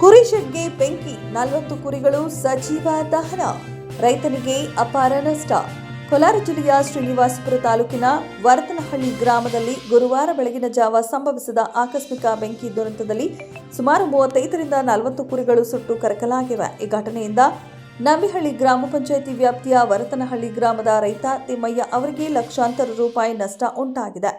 ಕುರಿ ಶೆಡ್ಗೆ ಬೆಂಕಿ, ನಲವತ್ತು ಕುರಿಗಳು ಸಜೀವ ದಹನ, ರೈತನಿಗೆ ಅಪಾರ ನಷ್ಟ. ಕೋಲಾರ ಜಿಲ್ಲೆಯ ಶ್ರೀನಿವಾಸಪುರ ತಾಲೂಕಿನ ವರತನಹಳ್ಳಿ ಗ್ರಾಮದಲ್ಲಿ ಗುರುವಾರ ಬೆಳಗಿನ ಜಾವ ಸಂಭವಿಸಿದ ಆಕಸ್ಮಿಕ ಬೆಂಕಿ ದುರಂತದಲ್ಲಿ ಸುಮಾರು ಮೂವತ್ತೈದರಿಂದ ನಲವತ್ತು ಕುರಿಗಳು ಸುಟ್ಟು ಕರಕಲಾಗಿವೆ. ಈ ಘಟನೆಯಿಂದ ನಂಬಿಹಳ್ಳಿ ಗ್ರಾಮ ಪಂಚಾಯಿತಿ ವ್ಯಾಪ್ತಿಯ ವರತನಹಳ್ಳಿ ಗ್ರಾಮದ ರೈತ ತಿಮ್ಮಯ್ಯ ಅವರಿಗೆ ಲಕ್ಷಾಂತರ ರೂಪಾಯಿ ನಷ್ಟ ಉಂಟಾಗಿದೆ.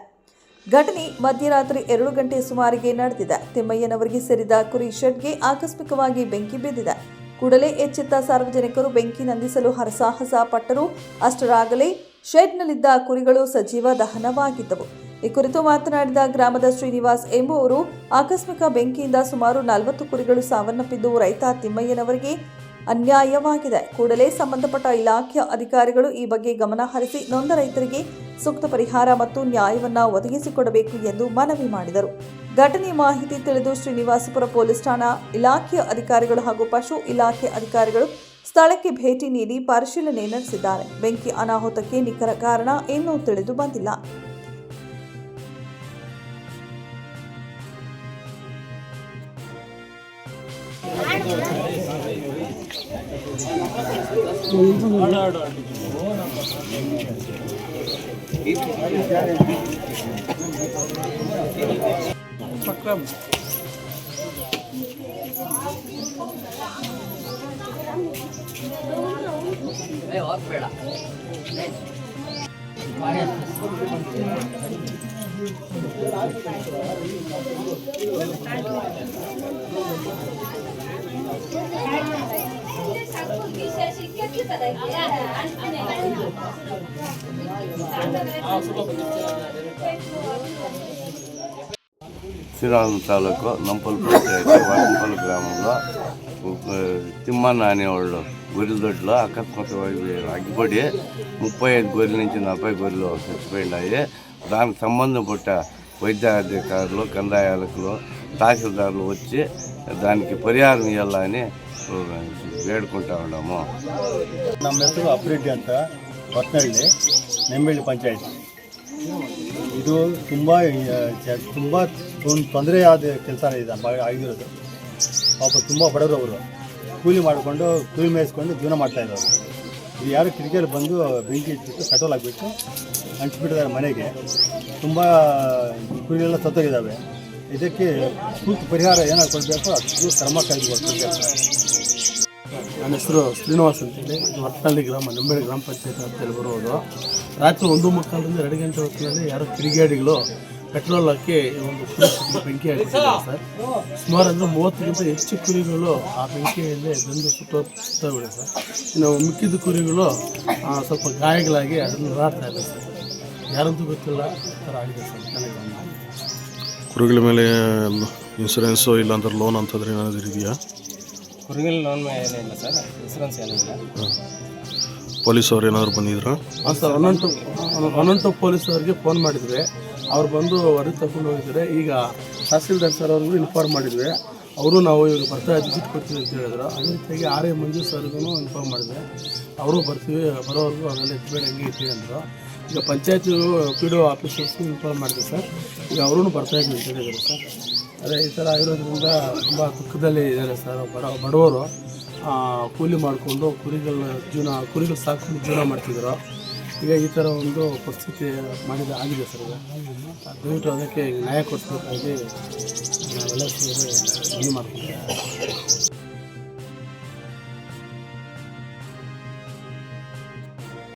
ಘಟನೆ ಮಧ್ಯರಾತ್ರಿ ಎರಡು ಗಂಟೆ ಸುಮಾರಿಗೆ ನಡೆದಿದೆ. ತಿಮ್ಮಯ್ಯನವರಿಗೆ ಸೇರಿದ ಕುರಿ ಶೆಡ್ಗೆ ಆಕಸ್ಮಿಕವಾಗಿ ಬೆಂಕಿ ಬಿದ್ದಿದೆ. ಕೂಡಲೇ ಎಚ್ಚೆತ್ತ ಸಾರ್ವಜನಿಕರು ಬೆಂಕಿ ನಂದಿಸಲು ಹರಸಾಹಸ ಪಟ್ಟರು ಅಷ್ಟರಾಗಲೇ ಶೆಡ್ನಲ್ಲಿದ್ದ ಕುರಿಗಳು ಸಜೀವ ದಹನವಾಗಿದ್ದವು. ಈ ಕುರಿತು ಮಾತನಾಡಿದ ಗ್ರಾಮದ ಶ್ರೀನಿವಾಸ್ ಎಂಬುವರು, ಆಕಸ್ಮಿಕ ಬೆಂಕಿಯಿಂದ ಸುಮಾರು ನಲವತ್ತು ಕುರಿಗಳು ಸಾವನ್ನಪ್ಪಿದ್ದು ರೈತ ತಿಮ್ಮಯ್ಯನವರಿಗೆ ಅನ್ಯಾಯವಾಗಿದೆ. ಕೂಡಲೇ ಸಂಬಂಧಪಟ್ಟ ಇಲಾಖೆಯ ಅಧಿಕಾರಿಗಳು ಈ ಬಗ್ಗೆ ಗಮನ ಹರಿಸಿ ನೊಂದ ರೈತರಿಗೆ ಸೂಕ್ತ ಪರಿಹಾರ ಮತ್ತು ನ್ಯಾಯವನ್ನ ಒದಗಿಸಿಕೊಡಬೇಕು ಎಂದು ಮನವಿ ಮಾಡಿದರು. ಘಟನೆ ಮಾಹಿತಿ ತಿಳಿದು ಶ್ರೀನಿವಾಸಪುರ ಪೊಲೀಸ್ ಠಾಣಾ ಇಲಾಖೆಯ ಅಧಿಕಾರಿಗಳು ಹಾಗೂ ಪಶು ಇಲಾಖೆ ಅಧಿಕಾರಿಗಳು ಸ್ಥಳಕ್ಕೆ ಭೇಟಿ ನೀಡಿ ಪರಿಶೀಲನೆ ನಡೆಸಿದ್ದಾರೆ. ಬೆಂಕಿ ಅನಾಹುತಕ್ಕೆ ನಿಖರ ಕಾರಣ ಇನ್ನೂ ತಿಳಿದು ಬಂದಿಲ್ಲ. సక్రమ్ और पेड़ा Thank you. శ్రీరామ తాలూకు నంపల్ పంచాయతీ గ్రామంలో తిమ్మన్న అనేవాళ్ళు గొర్రెల అకస్మాత్తు అగ్గిపడి ముప్పై ఐదు గొర్రెల నుంచి నలభై గొర్రెలు చచ్చిపోయినాయి. దానికి సంబంధం పుట్ట వైద్యాధికారులు కందాయాలకులు తహసీల్దారులు వచ్చి దానికి పరిహారం ఇవ్వాలని వేడుకుంటా ఉన్నాము ನಮ್ಮ ಹೆಸರು ಅಪ್ರೆಡ್ಡಿ ಅಂತ ಹೊತ್ನಳ್ಳಿ ನೆಂಬಳ್ಳಿ ಪಂಚಾಯತ್ ಇದು ತುಂಬ ತುಂಬ ತೊಂದರೆ ಆದ ಕೆಲಸ ಇದೆ ಬ- ಆಗಿರೋದು ಪಾಪ ತುಂಬ ಬಡವರು ಅವರು ಕೂಲಿ ಮಾಡಿಕೊಂಡು ಕೂಲಿ ಮೇಯಿಸ್ಕೊಂಡು ಜೀವನ ಮಾಡ್ತಾ ಇದ್ದಾರೆ ಇದು ಯಾರು ಕಿಟಕಿಯಲ್ಲಿ ಬಂದು ಬೆಂಕಿ ಇಟ್ಬಿಟ್ಟು ಪೆಟ್ರೋಲ್ ಹಾಕ್ಬಿಟ್ಟು ಹಂಚ್ಬಿಟ್ಟಿದ್ದಾರೆ ಮನೆಗೆ ತುಂಬ ಕುರಿಗಳೆಲ್ಲ ಸತ್ತೋಗಿದ್ದಾವೆ ಇದಕ್ಕೆ ಸೂಕ್ತ ಪರಿಹಾರ ಏನಾದ್ರು ಕೊಡಬೇಕು? ಅದು ಕ್ರಮ ಕೈಗೊಳ್ಳಬೇಕು ನನ್ನ ಹೆಸರು ಶ್ರೀನಿವಾಸ್ ಅಂತೇಳಿ. ಹೊಟ್ಟಳ್ಳಿ ಗ್ರಾಮ ನಿಂಬೆಳೆ ಗ್ರಾಮ ಪಂಚಾಯತ್ ಅಂತೇಳಿ ಬರುವುದು ರಾತ್ರಿ ಒಂದು ಮುಕ್ಕಾಲಿಂದ ಎರಡು ಗಂಟೆ ಹೊತ್ತಿನಲ್ಲಿ ಯಾರೋ ತಿರುಗಾಡಿಗಳು ಪೆಟ್ರೋಲ್ ಹಾಕಿ ಒಂದು ಬೆಂಕಿ ಹಾಕಿದ್ದಾರೆ ಸರ್. ಸುಮಾರು ಅಂದರೆ ಮೂವತ್ತಕ್ಕಿಂತ ಹೆಚ್ಚು ಕುರಿಗಳು ಆ ಬೆಂಕಿಯಲ್ಲಿ ಬಂದು ಸುತ್ತ ಸುತ್ತೋಗಿದೆ ಸರ್. ಇನ್ನು ಮಿಕ್ಕಿದ ಕುರಿಗಳು ಸ್ವಲ್ಪ ಗಾಯಗಳಾಗಿ ಅದನ್ನು ಓಡಾಡ್ತಾ ಇದೆ ಸರ್. ಯಾರಂತೂ ಗೊತ್ತಿಲ್ಲ ಆ ಥರ ಆಗಿದೆ ಸರ್. ಕುರಿಗಳ ಮೇಲೆ ಇನ್ಸೂರೆನ್ಸು ಇಲ್ಲಾಂದ್ರೆ ಲೋನ್ ಅಂತಂದ್ರೆ ಏನಾದರೂ ಇದೆಯಾ? ಕುರಿಗಳ ಲೋನ್ ಏನಿಲ್ಲ ಸರ್ ಇನ್ಸೂರೆನ್ಸ್ ಏನಿಲ್ಲ. ಪೊಲೀಸ್ ಅವ್ರು ಏನಾದ್ರು ಬಂದಿದ್ರಾ? ಹಾಂ ಸರ್ ಒನ್ ಟು ಪೊಲೀಸ್ ಅವರಿಗೆ ಫೋನ್ ಮಾಡಿದ್ವಿ. ಅವ್ರು ಬಂದು ವರದಿ ತಗೊಂಡು ಹೋಗಿದ್ದಾರೆ. ಈಗ ತಹಸೀಲ್ದಾರ್ ಸರ್ ಅವ್ರಿಗೂ ಇನ್ಫಾರ್ಮ್ ಮಾಡಿದ್ವಿ. ಅವರು ನಾವು ಇವಾಗ ಬರ್ತಾ ವಿಸಿಟ್ ಕೊಡ್ತೀವಿ ಅಂತ ಹೇಳಿದ್ರು. ಅದೇ ರೀತಿಯಾಗಿ ಆರ್ ಎ ಮಂಜು ಸರ್ಗೂ ಇನ್ಫಾರ್ಮ್ ಮಾಡಿದ್ವಿ. ಅವರು ಬರ್ತೀವಿ ಬರೋವರೆಗೂ ಅವೆಲ್ಲ ಎತ್ಬೇಡ ಹೆಂಗೆ ಇರ್ತೀವಿ ಅಂದರು. ಈಗ ಪಂಚಾಯತ್ ಪಿ ಡಿ ಒ ಆಫೀಸರ್ಸ್ಗೂ ಇನ್ಫಾರ್ಮ್ ಮಾಡಿದೆ ಸರ್? ಈಗ ಅವರೂ ಬರ್ತಾ ಇದ್ದೀನಿ ಅಂತ ಸರ್. ಅದೇ ಈ ಥರ ಆಗಿರೋದ್ರಿಂದ ತುಂಬ ದುಃಖದಲ್ಲಿ ಇದ್ದಾರೆ ಸರ್. ಬಡ ಬಡವರು ಕೂಲಿ ಮಾಡಿಕೊಂಡು ಕುರಿಗಳ ಜೀವನ, ಕುರಿಗಳು ಸಾಕೊಂಡು ಜೀವನ ಮಾಡ್ತಿದ್ದರು ಈಗ ಈ ಥರ ಒಂದು ಪರಿಸ್ಥಿತಿ ಮಾಡಿದ ಆಗಿದೆ ಸರ್ ದಯವಿಟ್ಟು ಅದಕ್ಕೆ ನ್ಯಾಯ ಕೊಡಿಸ್ಬೇಕಾಗಿ ನಾವೆಲ್ಲ ಸೇರಿ ಮನವಿ ಮಾಡ್ಕೊಂಡಿದ್ದೀವಿ